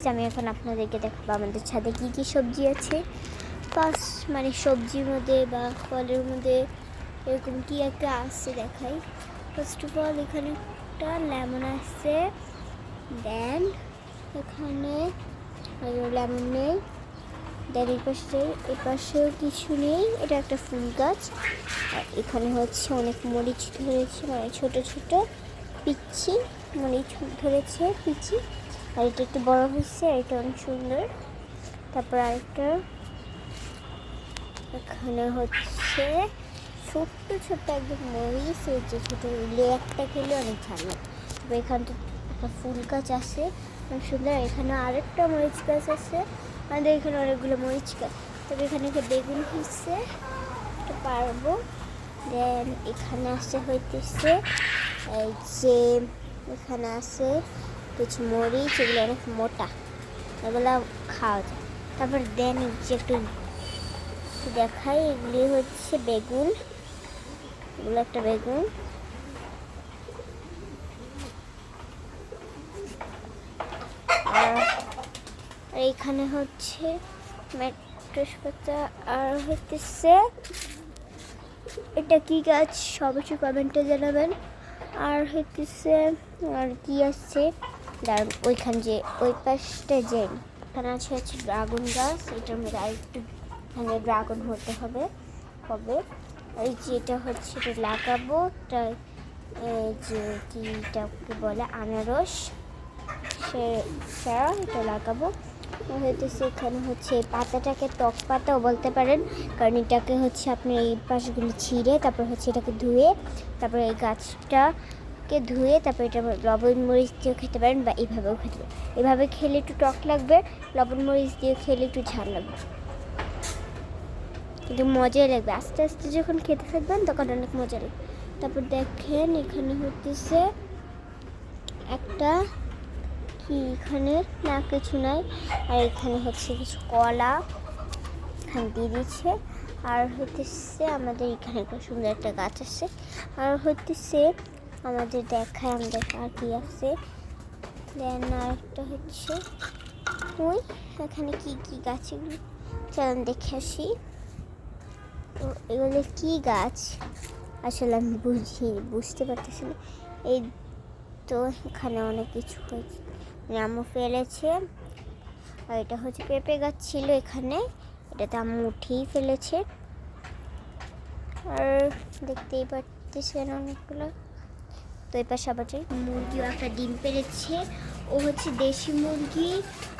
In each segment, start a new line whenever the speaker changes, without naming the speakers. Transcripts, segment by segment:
আমি এখন আপনাদেরকে দেখাবো আমাদের ছাদে কি কি সবজি আছে। ফার্স্ট মানে সবজির মধ্যে বা ফলের মধ্যে এরকম কি একটা আসছে দেখাই। ফার্স্ট অফ অল এখানে একটা লেমন আসছে দেন এখানে লেমন নেই। দেন এই পাশে এই পাশেও কিছু নেই। এটা একটা ফুল গাছ। আর এখানে হচ্ছে অনেক মরিচ ধরেছে মানে ছোট ছোট পিচ্ছি মরিচ ধরেছে, পিচ্ছি। আর এটা একটু বড় আর এটা অনেক সুন্দর। তারপর আরেকটা। এখানে হচ্ছে ছোট্ট ছোট্ট একদম মরিচ, এই যে ছোট একটা খেলে অনেক ভালো তারপর এখানটা একটা ফুল গাছ আছে, অনেক সুন্দর। এখানে আরেকটা মরিচ গাছ আছে, আমাদের এখানে অনেকগুলো মরিচ গাছ। তবে এখানে একটা বেগুন হচ্ছে এটা পারব। দেন এখানে আসছে হইতেছে, এই যে এখানে আছে কিছু মরিচ, এগুলো অনেক মোটা। এগুলো খাওয়া যায়। তারপর দেন যে একটু দেখাই, এগুলি হচ্ছে বেগুন। এগুলো একটা বেগুন। আর এইখানে হচ্ছে ম্যাট্রেস পাতা, আর হচ্ছে এটা কি গাছ? অবশ্যই কমেন্টে জানাবেন। আর হচ্ছে আর কি আসছে ওইখান যে, ওই পাশটা যে, এখানে আছে হচ্ছে ড্রাগন গাছ এটার মধ্যে আরেকটু এখানে ড্রাগন হতে হবে হবে। এই যে এটা হচ্ছে এটা লাগাবো এই যে কি বলে, আনারস। সে ছাড়া এটা লাগাবো। হইতেছে এখানে হচ্ছে পাতাটাকে টক পাতাও বলতে পারেন, কারণ এটাকে হচ্ছে আপনি এই পাশগুলো ছিঁড়ে, তারপর হচ্ছে এটাকে ধুয়ে, তারপর এই গাছটাকে ধুয়ে তারপর এটা লবণ মরিচ দিয়েও খেতে পারেন বা এইভাবেও খেতে পারেন। এভাবে খেলে একটু টক লাগবে, লবণ মরিচ দিয়ে খেলে একটু ঝাল লাগবে। কিন্তু মজাই লাগবে। আস্তে আস্তে যখন খেতে থাকবেন তখন অনেক মজা লাগবে। তারপর দেখেন এখানে হতেছে একটা কি এখানে? না, কিছু নাই। আর এখানে হচ্ছে কিছু কলা এখানে দিয়ে দিচ্ছে আর হইতেছে আমাদের এখানে একটা সুন্দর একটা গাছ আছে। আর হইতেছে আমাদের দেখায়, আমাদের আর কি আছে। দেন আর একটা হচ্ছে ওই এখানে কি কি গাছ এগুলো চলুন দেখে আসি। তো এগুলো কি গাছ? আসলে আমি বুঝি, বুঝতে পারতেছি না। এই তো এখানে অনেক কিছু হয়েছে। মানে ফেলেছে। আর এটা হচ্ছে পেঁপে গাছ ছিল এখানে। এটাতে আম্মু উঠিয়েই ফেলেছে। আর দেখতেই পাচ্ছেন অনেকগুলো। তো এই পাশে আবার মুরগিও একটা ডিম পেরেছে। ও হচ্ছে দেশি মুরগি,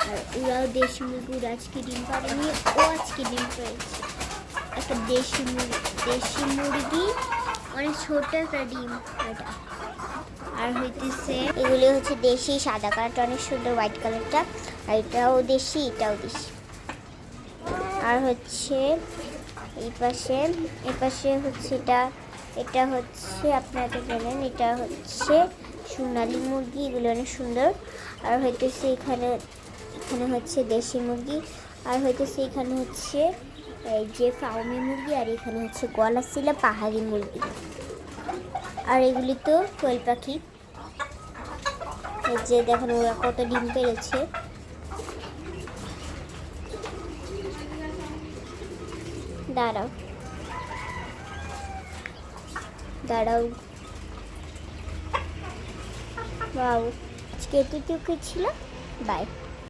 আর ওরাও দেশি মুরগি ওরা আজকে ডিম পারেনি ও আজকে ডিম পেরেছে। একটা দেশি মুরগি দেশি মুরগি অনেক ছোট একটা ডিম এটা আর হইতেছে, এগুলি হচ্ছে দেশি, সাদা কালারটা অনেক সুন্দর, হোয়াইট কালারটা। আর এটাও দেশি এটাও দেশি। আর হচ্ছে, এই পাশে এই পাশে হচ্ছে এটা এটা হচ্ছে, আপনারা জানেন, এটা হচ্ছে সোনালি মুরগি। এগুলো অনেক সুন্দর। আর হইতেছে এখানে এখানে হচ্ছে দেশি মুরগি। আর হইতেছে এখানে হচ্ছে এই যে ফার্মি মুরগি, আর এখানে হচ্ছে গলা ছিল পাহাড়ি মুরগি। আর এগুলি তো কোয়েল পাখি। যে দেখেন, ওরা কত ডিম পেরেছে। দাঁড়াও। দাঁড়াও। বাবু আজকে এতটুকু ছিল? বাই